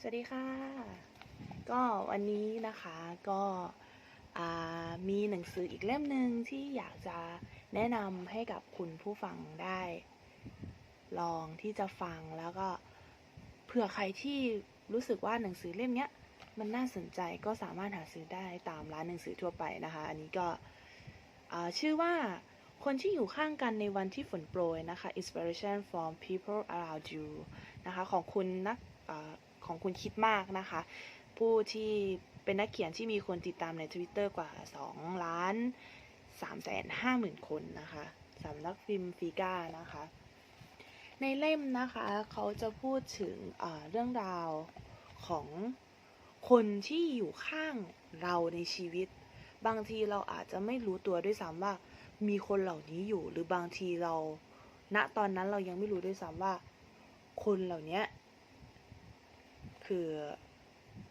สวัสดีค่ะ ก็วันนี้นะคะก็มีหนังสืออีกเล่มหนึ่งที่อยากจะแนะนำให้กับคุณผู้ฟังได้ ลองที่จะฟังแล้วก็เผื่อใครที่รู้สึกว่าหนังสือเล่มนี้มันน่าสนใจก็สามารถหาซื้อได้ตามร้านหนังสือทั่วไปนะคะ อันนี้ก็ชื่อว่าคนที่อยู่ข้างกันในวันที่ฝนโปรยนะคะ inspiration from people around you นะคะของคุณนักอ ของคุณคิดมากนะคะ ผู้ที่เป็นนักเขียนที่มีคนติดตามใน Twitter กว่า 2 ล้าน3แสน5หมื่นคนนะคะสำนักพิมพ์ฟีก้านะคะ ในเล่มนะคะ เขาจะพูดถึงเรื่องราวของคนที่อยู่ข้างเราในชีวิต บางทีเราอาจจะไม่รู้ตัวด้วยซ้ำว่ามีคนเหล่านี้อยู่ หรือบางทีเรา ณตอนนั้นเรายังไม่รู้ด้วยซ้ำว่า คนเหล่านี้ คือ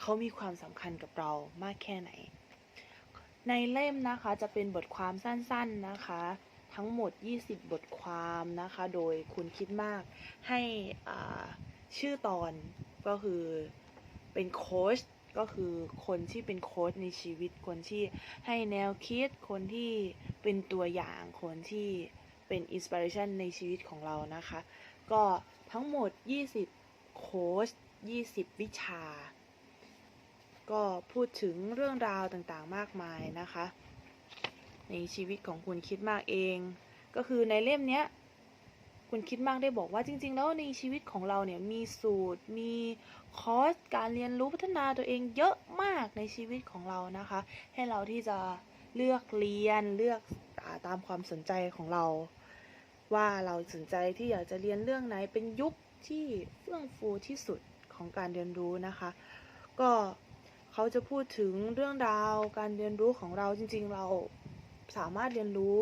เขามีความสำคัญกับเรามากแค่ไหน ในเล่มนะคะจะเป็นบทความสั้นๆนะคะ ทั้งหมด 20 บทความนะคะ โดยคุณคิดมากให้ชื่อตอนก็คือเป็นโค้ชก็คือคนที่เป็นโค้ชในชีวิตคนที่ให้แนวคิดคนที่เป็นตัวอย่างคนที่เป็นอินสปิเรชันในชีวิตของเรานะคะ ก็ทั้งหมด 20 โค้ช20 วิชา ก็พูดถึงเรื่องราวต่างๆมากมายนะคะ ในชีวิตของคุณคิดมากเอง ก็คือในเล่มเนี้ยคุณคิดมากได้บอกว่าจริง ๆ แล้วในชีวิตของเราเนี่ยมีสูตร มีคอร์สการเรียนรู้พัฒนาตัวเองเยอะมากในชีวิตของเรานะคะ ให้เราที่จะเลือกเรียนเลือกตามความสนใจของเรา ว่าเราสนใจที่อยากจะเรียนเรื่องไหนเป็นยุคที่เฟื่องฟูที่สุด ของการเรียนรู้นะคะ ก็เขาจะพูดถึงเรื่องราวการเรียนรู้ของเราจริง ๆ เราสามารถเรียนรู้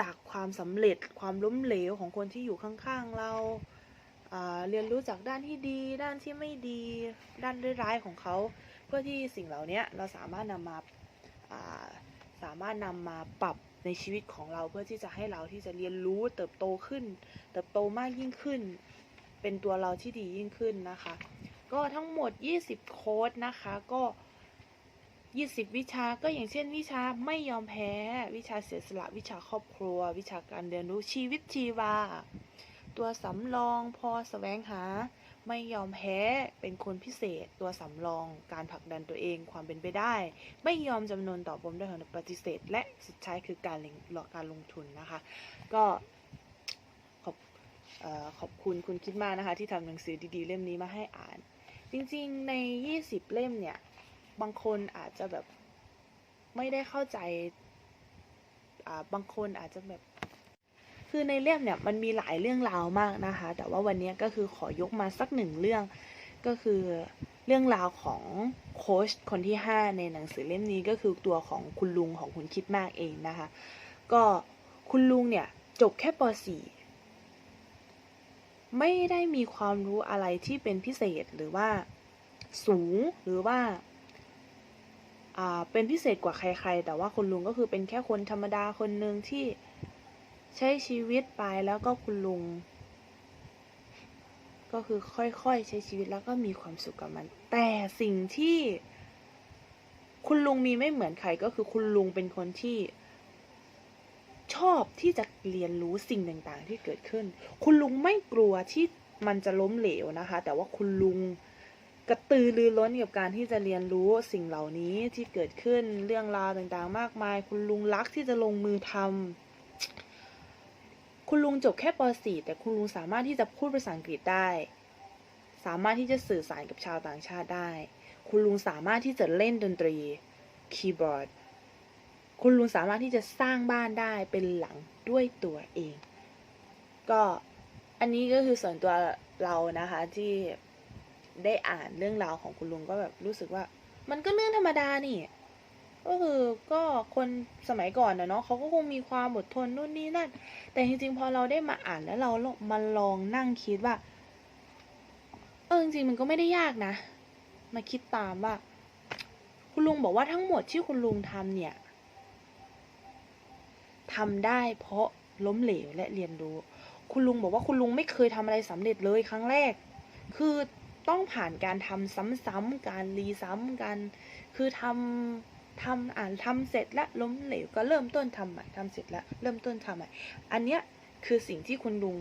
จากความสำเร็จความล้มเหลวของคนที่อยู่ข้างๆเราอ่าเรียนรู้จากด้านที่ดี ด้านที่ไม่ดี ด้านร้ายๆของเขา เพื่อที่สิ่งเหล่านี้เราสามารถนำมาาสามารถนำมาปรับในชีวิตของเราเพื่อที่จะให้เราที่จะเรียนรู้เติบโตขึ้น เติบโตมากยิ่งขึ้น เป็นตัวเราที่ดียิ่งขึ้นนะคะ ก็ทั้งหมด 20 โค้ดนะคะก็ 20 วิชาก็อย่างเช่น วิชาไม่ยอมแพ้ วิชาเสียสละ วิชาครอบครัว วิชาการเรียนรู้ชีวิตชีวา ตัวสำรองพอแสวงหา ไม่ยอมแพ้เป็นคนพิเศษ ตัวสำรองการผลักดันตัวเองความเป็นไปได้ ไม่ยอมจำนวนต่อปมด้อยของปฏิเสธ และสุดท้ายคือการลงหลอกการลงทุนนะคะ ก็ ขอบคุณคุณคิดมากนะคะ ที่ทำหนังสือดีๆ เล่มนี้มาให้อ่าน จริงๆใน 20 เล่มเนี่ย บางคนอาจจะแบบไม่ได้เข้าใจาบางคนอาจจะแบบ คือในเล่มเนี่ยมันมีหลายเรื่องราวมากนะคะ แต่ว่าวันนี้ก็คือขอยกมาสักหนึ่งเรื่อง ก็คือเรื่องราวของโค้ชคนที่ 5 ในหนังสือเล่มนี้ก็คือตัวของคุณลุงของคุณคิดมากเองนะคะ ก็คุณลุงเนี่ยจบแค่ป .4 ไม่ได้มีความรู้อะไรที่เป็นพิเศษหรือว่าสูงหรือว่าอ่าเป็นพิเศษกว่าใคร ๆ แต่ว่าคุณลุงก็คือเป็นแค่คนธรรมดาคนหนึ่งที่ใช้ชีวิตไปแล้วก็คุณลุง ก็คือค่อยๆใช้ชีวิตแล้วก็มีความสุขกับมัน แต่สิ่งที่คุณลุงมีไม่เหมือนใครก็คือคุณลุงเป็นคนที่ ชอบที่จะเรียนรู้สิ่งต่างๆ ที่เกิดขึ้น คุณลุงไม่กลัวที่มันจะล้มเหลวนะคะ แต่ว่าคุณลุงกระตือรือร้นกับการที่จะเรียนรู้สิ่งเหล่านี้ที่เกิดขึ้นเรื่องราวต่างๆ มากมาย คุณลุงรักที่จะลงมือทำคุณลุงจบแค่ป .4 แต่คุณลุงสามารถที่จะพูดภาษาอังกฤษได้ สามารถที่จะสื่อสารกับชาวต่างชาติได้ คุณลุงสามารถที่จะเล่นดนตรีคีย์บอร์ด คุณลุงสามารถที่จะสร้างบ้านได้เป็นหลังด้วยตัวเอง ก็อันนี้ก็คือส่วนตัวเรานะคะที่ได้อ่านเรื่องราวของคุณลุงก็แบบรู้สึกว่า มันก็เรื่องธรรมดานี่ ก็คือก็คนสมัยก่อนนะเนาะเขาก็คงมีความอดทนนู่นนี่นั่น แต่จริงๆพอเราได้มาอ่านแล้วเรามาลองนั่งคิดว่า เออจริงๆมันก็ไม่ได้ยากนะ มาคิดตามว่า คุณลุงบอกว่าทั้งหมดที่คุณลุงทำเนี่ย ทำได้เพราะล้มเหลวและเรียนรู้ คุณลุงบอกว่าคุณลุงไม่เคยทำอะไรสำเร็จเลยครั้งแรก คือต้องผ่านการทำซ้ำๆการรีซ้ำกันคือทำทำอ่านทำเสร็จแล้วล้มเหลวก็เริ่มต้นทำใหม่ทำเสร็จแล้วเริ่มต้นทำใหม่อันเนี้ยคือสิ่งที่คุณลุง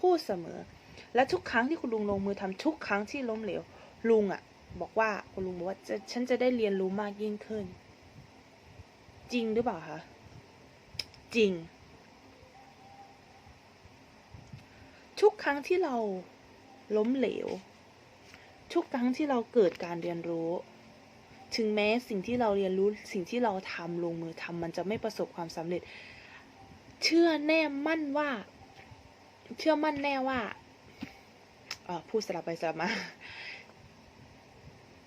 พูดเสมอ และทุกครั้งที่คุณลุงลงมือทำทุกครั้งที่ล้มเหลวลุงอะ่ะบอกว่าคุณลุงบอกว่าจะฉันจะได้เรียนรู้มากยิ่งขึ้น จริงหรือเปล่าคะ จริง ทุกครั้งที่เราล้มเหลว ทุกครั้งที่เราเกิดการเรียนรู้ ถึงแม้สิ่งที่เราเรียนรู้สิ่งที่เราทำลงมือทำมันจะไม่ประสบความสำเร็จ เชื่อแน่มั่นว่า เชื่อมั่นแน่ว่าพูดสลับไปสลับมา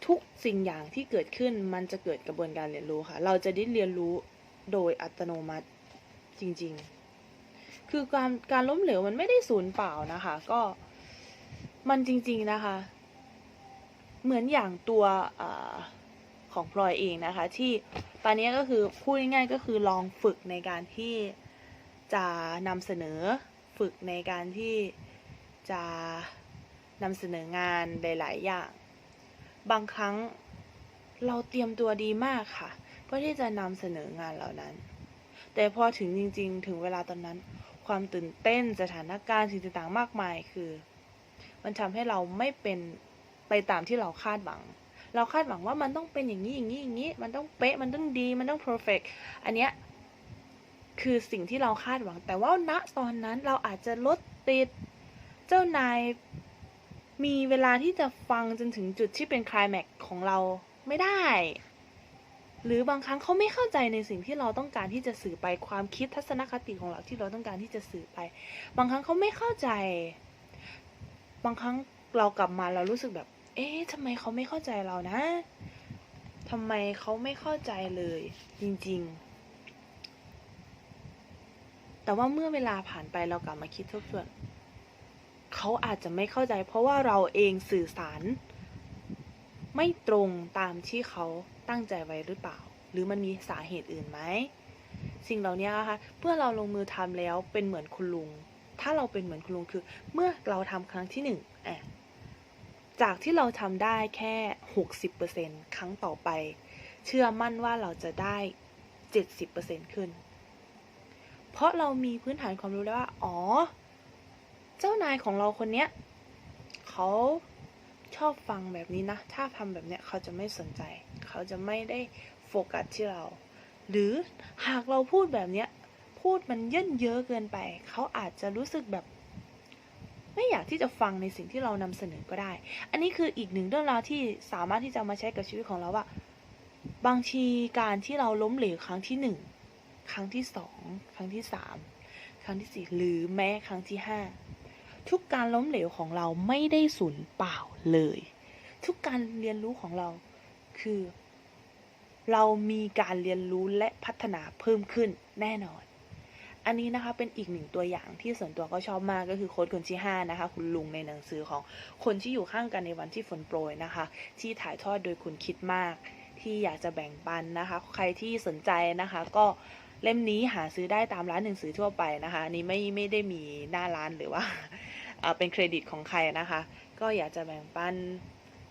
ทุกสิ่งอย่างที่เกิดขึ้นมันจะเกิดกระบวนการเรียนรู้ค่ะ เราจะได้เรียนรู้โดยอัตโนมัติ จริง ๆ คือการการล้มเหลวมันไม่ได้สูญเปล่านะคะ ก็มันจริง ๆนะคะ เหมือนอย่างตัวอของพลอยเองนะคะ ที่ตอนนี้ก็คือพูดง่ายๆก็คือลองฝึกในการที่จะนำเสนอฝึกในการที่จะนำเสนองานหลายๆอย่าง บางครั้งเราเตรียมตัวดีมากค่ะ เพื่อที่จะนำเสนองานเหล่านั้น แต่พอถึงจริง ๆ ถึงเวลาตอนนั้น ความตื่นเต้นสถานการณ์สิ่งต่างๆมากมายคือ มันทำให้เราไม่เป็นไปตามที่เราคาดหวัง เราคาดหวังว่ามันต้องเป็นอย่างนี้อย่างนี้อย่างนี้ มันต้องเป๊ะมันต้องดีมันต้อง perfect อันเนี้ยคือสิ่งที่เราคาดหวัง แต่ว่าณตอนนั้นเราอาจจะรถติดเจ้านายมีเวลาที่จะฟังจนถึงจุดที่เป็นคลายแม็กของเราไม่ได้ หรือบางครั้งเขาไม่เข้าใจในสิ่งที่เราต้องการที่จะสื่อไปความคิดทัศนคติของเราที่เราต้องการที่จะสื่อไป บางครั้งเขาไม่เข้าใจ บางครั้งเรากลับมาเรารู้สึกแบบ เอ๊ะทำไมเขาไม่เข้าใจเรานะทำไมเขาไม่เข้าใจเลย จริง ๆ แต่ว่าเมื่อเวลาผ่านไปเรากลับมาคิดทบทวนเขาอาจจะไม่เข้าใจ เพราะว่าเราเองสื่อสาร ไม่ตรงตามที่เขาตั้งใจไว้หรือเปล่า หรือมันมีสาเหตุอื่นไหมสิ่งเหล่านี้นะคะเมื่อเราลงมือทำแล้วเป็นเหมือนคุณลุง ถ้าเราเป็นเหมือนคุณลุงคือ เมื่อเราทำครั้งที่หนึ่งอะจากที่เราทำได้แค่หกสิบเปอร์เซ็นครั้งต่อไป เชื่อมั่นว่าเราจะได้เจ็ดสิบเปอร์เซ็นขึ้น เพราะเรามีพื้นฐานความรู้แล้วว่า อ๋อ เจ้านายของเราคนเนี้ยเขา ชอบฟังแบบนี้นะ ถ้าทำแบบเนี้ยเขาจะไม่สนใจ เขาจะไม่ได้โฟกัสที่เรา หรือหากเราพูดแบบเนี้ย พูดมันเยินเยอะเกินไป เขาอาจจะรู้สึกแบบ ไม่อยากที่จะฟังในสิ่งที่เรานำเสนอก็ได้ อันนี้คืออีกหนึ่งเรื่องราวที่สามารถที่จะมาใช้กับชีวิตของเราว่า บางทีการที่เราล้มเหลวครั้งที่หนึ่งครั้งที่สองครั้งที่สามครั้งที่สี่หรือแม้ครั้งที่ห้า ทุกการล้มเหลวของเราไม่ได้สูญเปล่าเลย ทุกการเรียนรู้ของเราคือ เรามีการเรียนรู้และพัฒนาเพิ่มขึ้นแน่นอน อันนี้นะคะเป็นอีกหนึ่งตัวอย่างที่ส่วนตัวก็ชอบมากก็คือโค้ดคนที่5นะคะคุณลุงในหนังสือของคนที่อยู่ข้างกันในวันที่ฝนโปรยนะคะ ที่ถ่ายทอดโดยคุณคิดมาก ที่อยากจะแบ่งปันนะคะ ใครที่สนใจนะคะก็เล่มนี้หาซื้อได้ตามร้านหนังสือทั่วไปนะคะ อันนี้ไม่ไม่ได้มีหน้าร้านหรือว่าอ่า เป็นเครดิตของใครนะคะ ก็อยากจะแบ่งปัน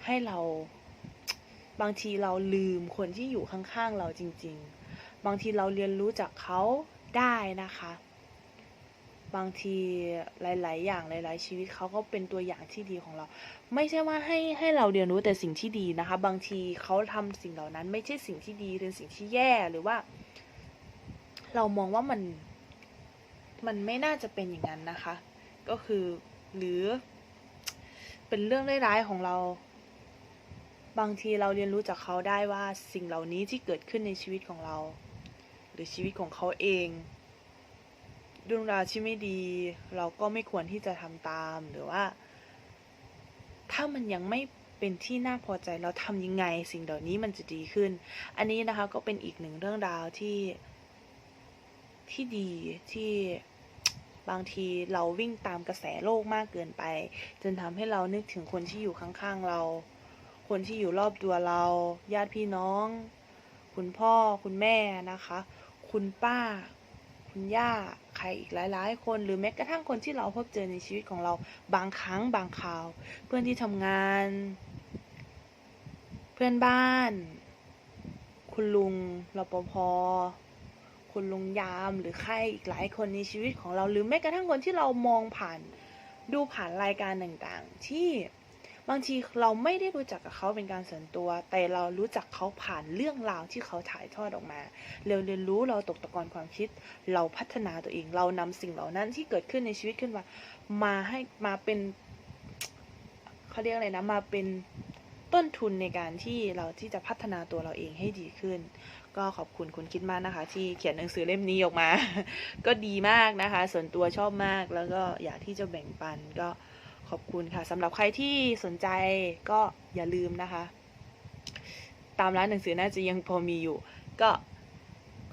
ให้เราบางทีเราลืมคนที่อยู่ข้างๆเราจริง ๆ บางทีเราเรียนรู้จากเขาได้นะคะ บางทีหลาย ๆ อย่างหลาย ๆ ชีวิตเขาก็เป็นตัวอย่างที่ดีของเรา ไม่ใช่ว่าให้ให้เราเรียนรู้แต่สิ่งที่ดีนะคะ บางทีเขาทำสิ่งเหล่านั้น ไม่ใช่สิ่งที่ดีเป็นสิ่งที่แย่หรือว่า เรามองว่ามัน มันไม่น่าจะเป็นอย่างนั้นนะคะ ก็คือ หรือ เป็นเรื่องร้ายๆของเรา บางทีเราเรียนรู้จากเขาได้ว่าสิ่งเหล่านี้ที่เกิดขึ้นในชีวิตของเรา หรือชีวิตของเขาเองเรื่องราวที่ไม่ดี เราก็ไม่ควรที่จะทำตามหรือว่า ถ้ามันยังไม่เป็นที่น่าพอใจเราทำยังไง สิ่งเหล่านี้มันจะดีขึ้น อันนี้นะคะก็เป็นอีกหนึ่งเรื่องราวที่ที่ดีที่ บางทีเราวิ่งตามกระแสโลกมากเกินไป จนทำให้เรานึกถึงคนที่อยู่ข้างๆเรา คนที่อยู่รอบตัวเรา ญาติพี่น้อง คุณพ่อคุณแม่นะคะ คุณป้า คุณย่า ใครอีกหลาย ๆ คนหรือแม้กระทั่งคนที่เราพบเจอในชีวิตของเราบางครั้งบางคราว เพื่อนที่ทำงาน เพื่อนบ้าน คุณลุงรปภ คุณลุงยาม หรือใครอีกหลายคนในชีวิตของเราหรือแม้กระทั่งคนที่เรามองผ่านดูผ่านรายการต่างๆ ที่บางทีเราไม่ได้รู้จักกับเขาเป็นการส่วนตัว แต่เรารู้จักเขาผ่านเรื่องราวที่เขาถ่ายทอดออกมา เราเรียนรู้เราตกตะกอนความคิด เราพัฒนาตัวเอง เรานำสิ่งเหล่านั้นที่เกิดขึ้นในชีวิตขึ้นมา มาให้มาเป็นเขาเรียกอะไรนะมาเป็นต้นทุนในการที่เราที่จะพัฒนาตัวเราเองให้ดีขึ้น ก็ขอบคุณคุณคิดมากนะคะ ที่เขียนหนังสือเล่มนี้ออกมา ก็ดีมากนะคะ ส่วนตัวชอบมากแล้วก็อยากที่จะแบ่งปันก็ขอบคุณค่ะสำหรับใครที่สนใจก็อย่าลืมนะคะ ตามร้านหนังสือน่าจะยังพอมีอยู่ ก็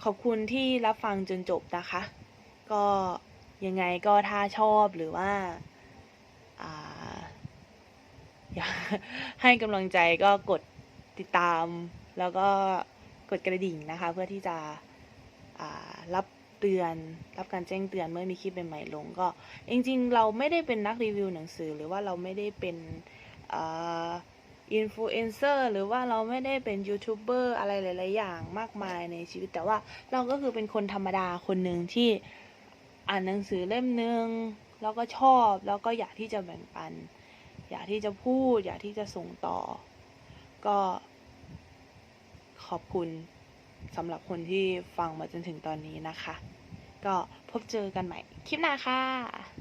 ขอบคุณที่รับฟังจนจบนะคะ ก็ยังไงก็ถ้าชอบหรือว่าอ่าอยากให้กำลังใจก็กดติดตามแล้วก็ กดกระดิ่งนะคะ เพื่อที่จะรับเตือน รับการแจ้งเตือนเมื่อมีคลิปใหม่ๆลงก็ จริงๆ เราไม่ได้เป็นนักรีวิวหนังสือ หรือว่าเราไม่ได้เป็นอินฟลูเอนเซอร์หรือว่าเราไม่ได้เป็นยูทูบเบอร์อะไรหลาย ๆ อย่างมากมายในชีวิต แต่ว่าเราก็คือเป็นคนธรรมดาคนหนึ่งที่อ่านหนังสือเล่มหนึ่งแล้วก็ชอบแล้วก็อยากที่จะแบ่งปัน อยากที่จะพูด อยากที่จะส่งต่อ ก็ ขอบคุณสำหรับคนที่ฟังมาจนถึงตอนนี้นะคะ ก็พบเจอกันใหม่คลิปหน้าค่ะ